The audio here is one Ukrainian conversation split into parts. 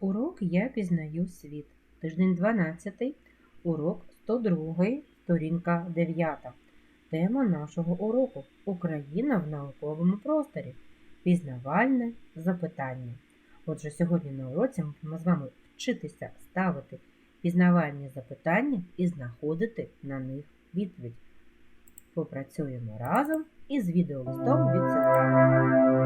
Урок Я пізнаю світ. Тиждень 12, урок 102, сторінка 9. Тема нашого уроку Україна в науковому просторі. Пізнавальне запитання. Отже, сьогодні на уроці ми будемо з вами вчитися ставити пізнавальні запитання і знаходити на них відповідь. Попрацюємо разом із відеолистом від цитати.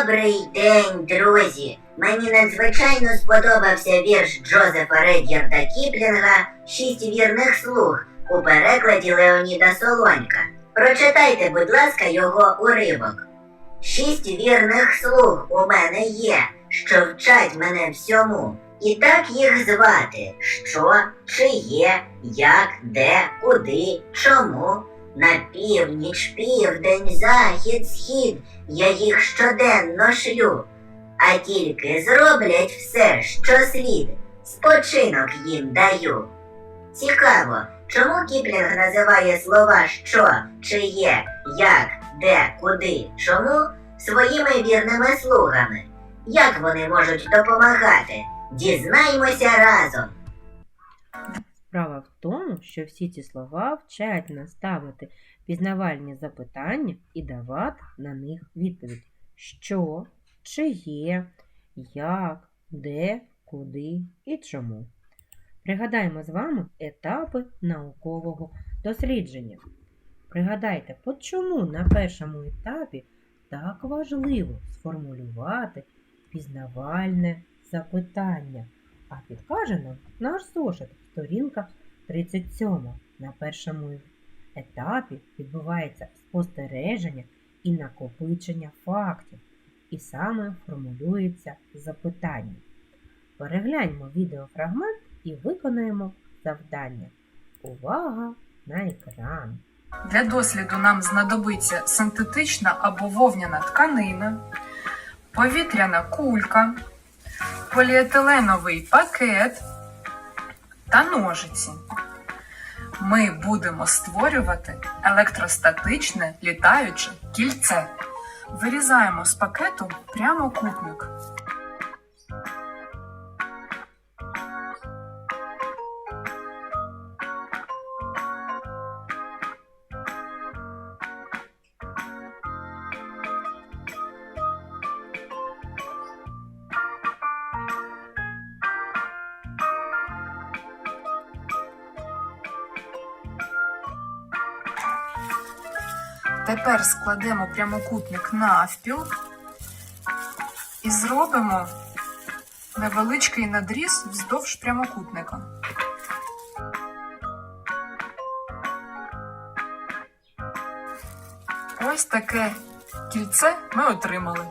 Добрий день, друзі! Мені надзвичайно сподобався вірш Джозефа Ред'ярда Кіплінга Шість вірних слуг у перекладі Леоніда Солонька. Прочитайте, будь ласка, його уривок. Шість вірних слуг у мене є, що вчать мене всьому. І так їх звати що, чи є, як, де, куди, чому. На північ, південь, захід, схід я їх щоденно шлю, а тільки зроблять все, що слід, спочинок їм даю. Цікаво, чому Кіплінг називає слова що, чи є, як, де, куди, чому своїми вірними слугами? Як вони можуть допомагати? Дізнаймося разом. Справа в тому, що всі ці слова вчать нас ставити пізнавальні запитання і давати на них відповідь. Що, чи є, як, де, куди і чому. Пригадаємо з вами етапи наукового дослідження. Пригадайте, по чому на першому етапі так важливо сформулювати пізнавальне запитання. А підкаже нам наш зошит, сторінка 37. На першому етапі відбувається спостереження і накопичення фактів, і саме формулюється запитання. Перегляньмо відеофрагмент і виконаємо завдання. Увага на екран! Для досліду нам знадобиться синтетична або вовняна тканина, повітряна кулька, поліетиленовий пакет та ножиці. Ми будемо створювати електростатичне літаюче кільце. Вирізаємо з пакету прямокутник. Тепер складемо прямокутник навпіл і зробимо невеличкий надріз вздовж прямокутника. Ось таке кільце ми отримали.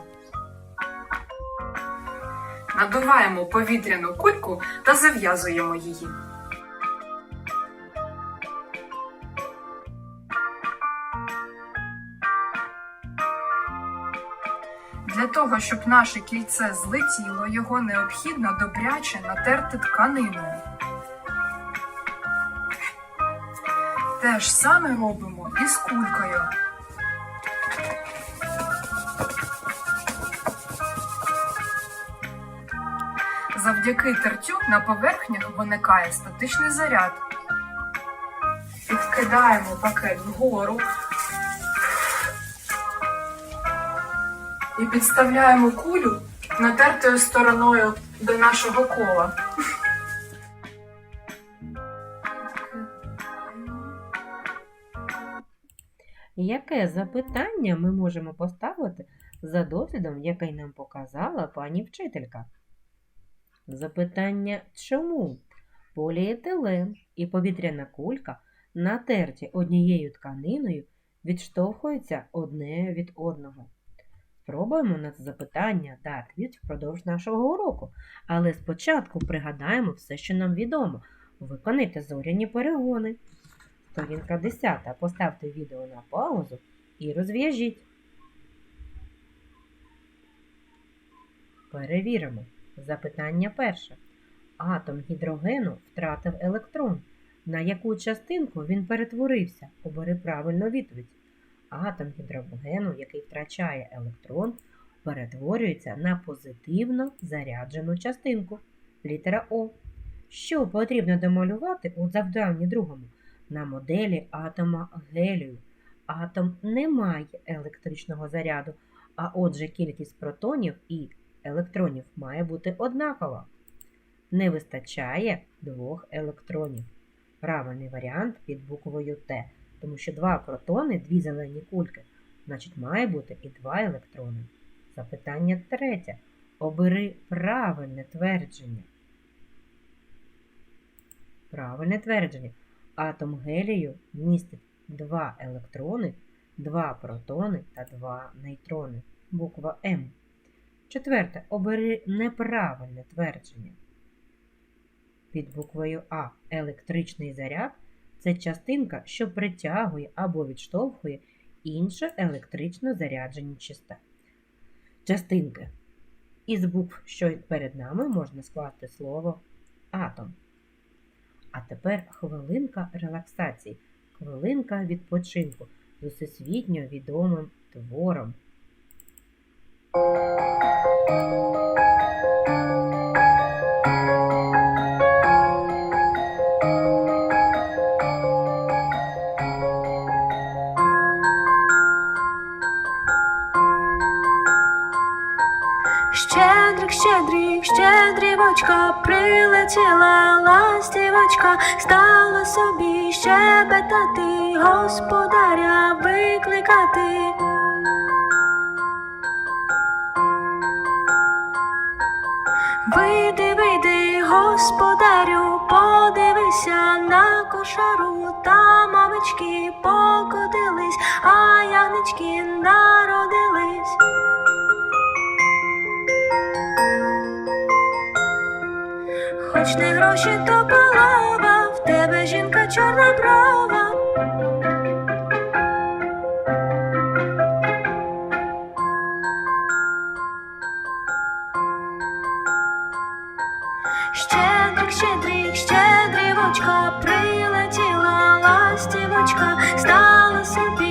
Надуваємо повітряну кульку та зав'язуємо її. Того, щоб наше кільце злетіло, його необхідно добряче натерти тканиною. Те ж саме робимо і з кулькою. Завдяки тертю на поверхнях виникає статичний заряд. Підкидаємо пакет вгору і підставляємо кулю натертою стороною до нашого кола. Яке запитання ми можемо поставити за дослідом, який нам показала пані вчителька? Запитання чому поліетилен і повітряна кулька, натерті однією тканиною, відштовхуються одне від одного? Спробуємо на запитання дати відповідь впродовж нашого уроку, але спочатку пригадаємо все, що нам відомо. Виконайте зоряні перегони. Сторінка 10. Поставте відео на паузу і розв'яжіть. Перевіримо. Запитання перше. Атом гідрогену втратив електрон. На яку частинку він перетворився? Обери правильну відповідь. Атом гідрогену, який втрачає електрон, перетворюється на позитивно заряджену частинку. Літера О. Що потрібно домалювати у завданні другому? На моделі атома гелію. Атом не має електричного заряду, а отже кількість протонів і електронів має бути однакова. Не вистачає двох електронів. Правильний варіант під буквою Т, тому що два протони, дві зелені кульки, значить має бути і два електрони. Запитання третє. Обери правильне твердження. Правильне твердження. Атом гелію містить два електрони, два протони та два нейтрони. Буква М. Четверте. Обери неправильне твердження. Під буквою А електричний заряд це частинка, що притягує або відштовхує інші електрично заряджені чиста. частинки. Із букв, що перед нами, можна скласти слово атом. А тепер хвилинка релаксації, хвилинка відпочинку з усесвітньо відомим твором. Щедрик, щедрівочка, прилетіла ластівочка, стала собі щебетати, господаря викликати. Вийди, вийди, господарю, подивися на кошару, там овечки покотились, а янички народились. Хоч не гроші, то полова, в тебе жінка чорна брова. Щедрик, щедрик, щедрівочка, прилетіла ластівочка, стала собі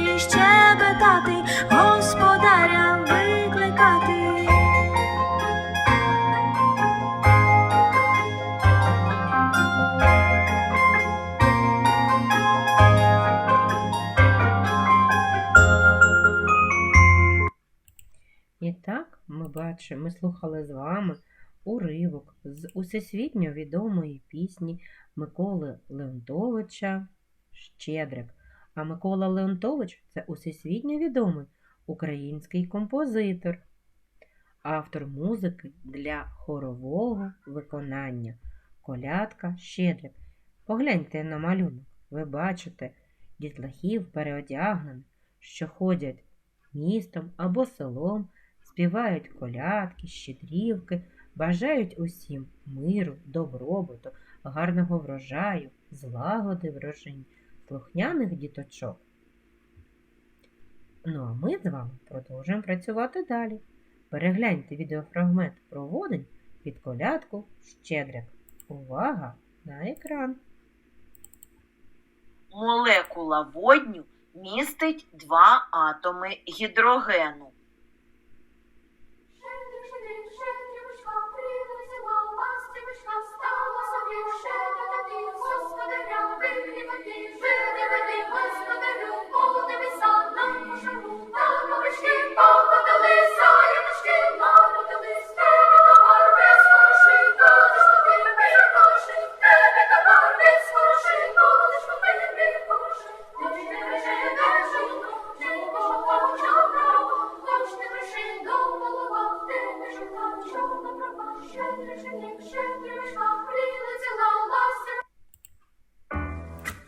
ми ми слухали з вами уривок з усесвітньо відомої пісні Миколи Леонтовича Щедрик. А Микола Леонтович це усесвітньо відомий український композитор, автор музики для хорового виконання. Колядка Щедрик. Погляньте на малюнок. Ви бачите дітлахів переодягнених, що ходять містом або селом, співають колядки, щедрівки, бажають усім миру, добробуту, гарного врожаю, злагоди в родині, слухняних діточок. Ну а ми з вами продовжуємо працювати далі. Перегляньте відеофрагмент про водень під колядку Щедрик. Увага на екран! Молекула водню містить два атоми гідрогену.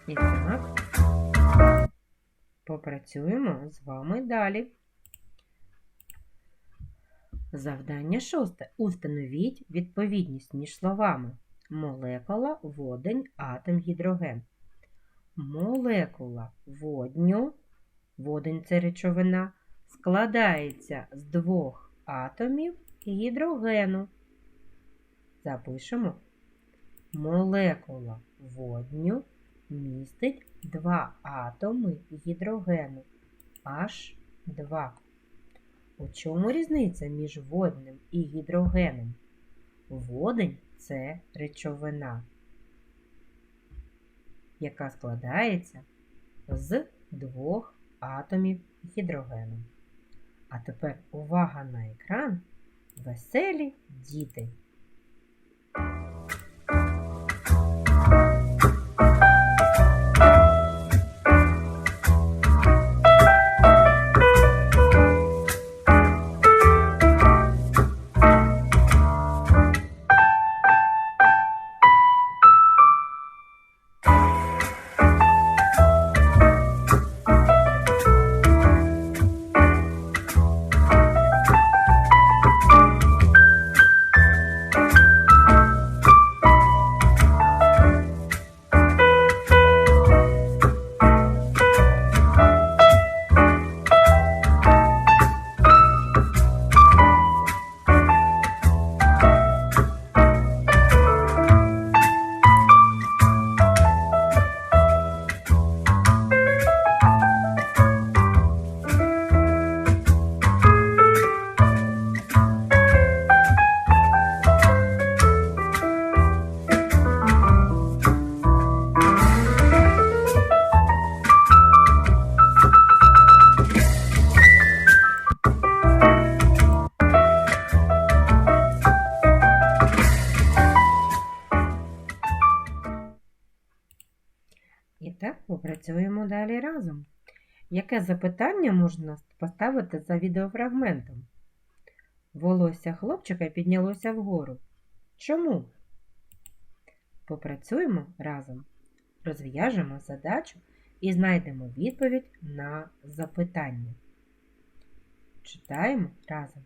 І так, попрацюємо з вами далі. Завдання шосте. Установіть відповідність між словами молекула, водень, атом, гідроген. Молекула водню, водень це речовина, складається з двох атомів гідрогену. Запишемо молекула водню містить два атоми гідрогену H2. У чому різниця між водним і гідрогеном? Водень це речовина, яка складається з двох атомів гідрогену. А тепер увага на екран. Веселі діти. Разом. Яке запитання можна поставити за відеофрагментом? Волосся хлопчика піднялося вгору. Чому? Попрацюємо разом. Розв'яжемо задачу і знайдемо відповідь на запитання. Читаємо разом.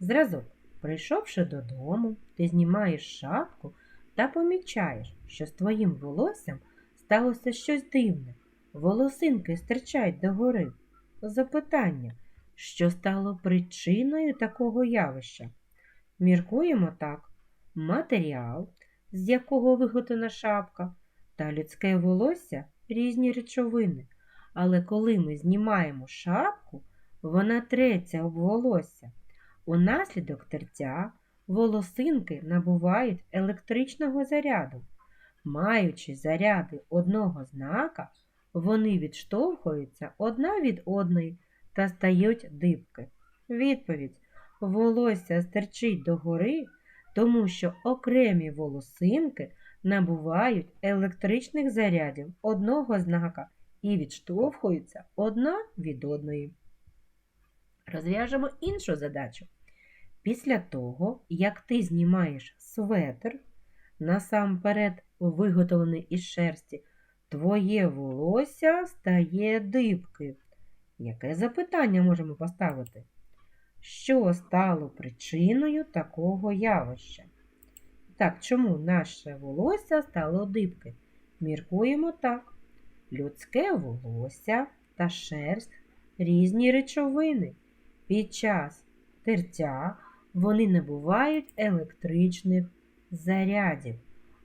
Зразок. Прийшовши додому, ти знімаєш шапку та помічаєш, що з твоїм волоссям сталося щось дивне. Волосинки стирчать догори. Запитання, що стало причиною такого явища? Міркуємо так: матеріал, з якого виготовлена шапка, та людське волосся різні речовини. Але коли ми знімаємо шапку, вона треться об волосся. Унаслідок тертя волосинки набувають електричного заряду. Маючи заряди одного знака, вони відштовхуються одна від одної та стають дибки. Відповідь: волосся стерчить догори, тому що окремі волосинки набувають електричних зарядів одного знака і відштовхуються одна від одної. Розв'яжемо іншу задачу. Після того, як ти знімаєш светр, насамперед виготовлений із шерсті, твоє волосся стає дибки. Яке запитання можемо поставити? Що стало причиною такого явища? Так, чому наше волосся стало дибки? Міркуємо так. Людське волосся та шерсть різні речовини. Під час тертя вони набувають електричних зарядів.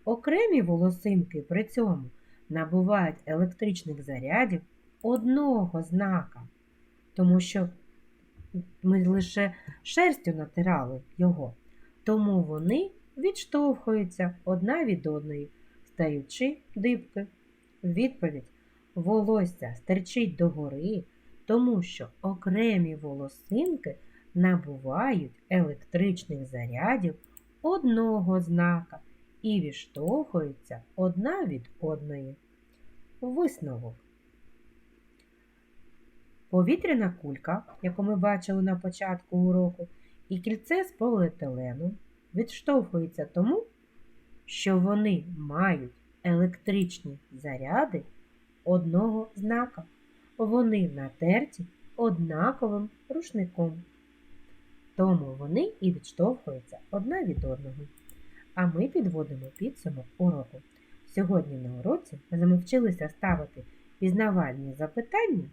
Окремі волосинки при цьому набувають електричних зарядів одного знака, тому що ми лише шерстю натирали його, тому вони відштовхуються одна від одної, стаючи дибки. Відповідь волосся стерчить догори, тому що окремі волосинки набувають електричних зарядів одного знака і відштовхуються одна від одної. Висновок. Повітряна кулька, яку ми бачили на початку уроку, і кільце з поліетилену відштовхуються тому, що вони мають електричні заряди одного знака. Вони натерті однаковим рушником. Тому вони і відштовхуються одна від одного. А ми підводимо підсумок уроку. Сьогодні на уроці ми замовчилися ставити пізнавальні запитання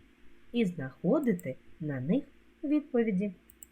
і знаходити на них відповіді.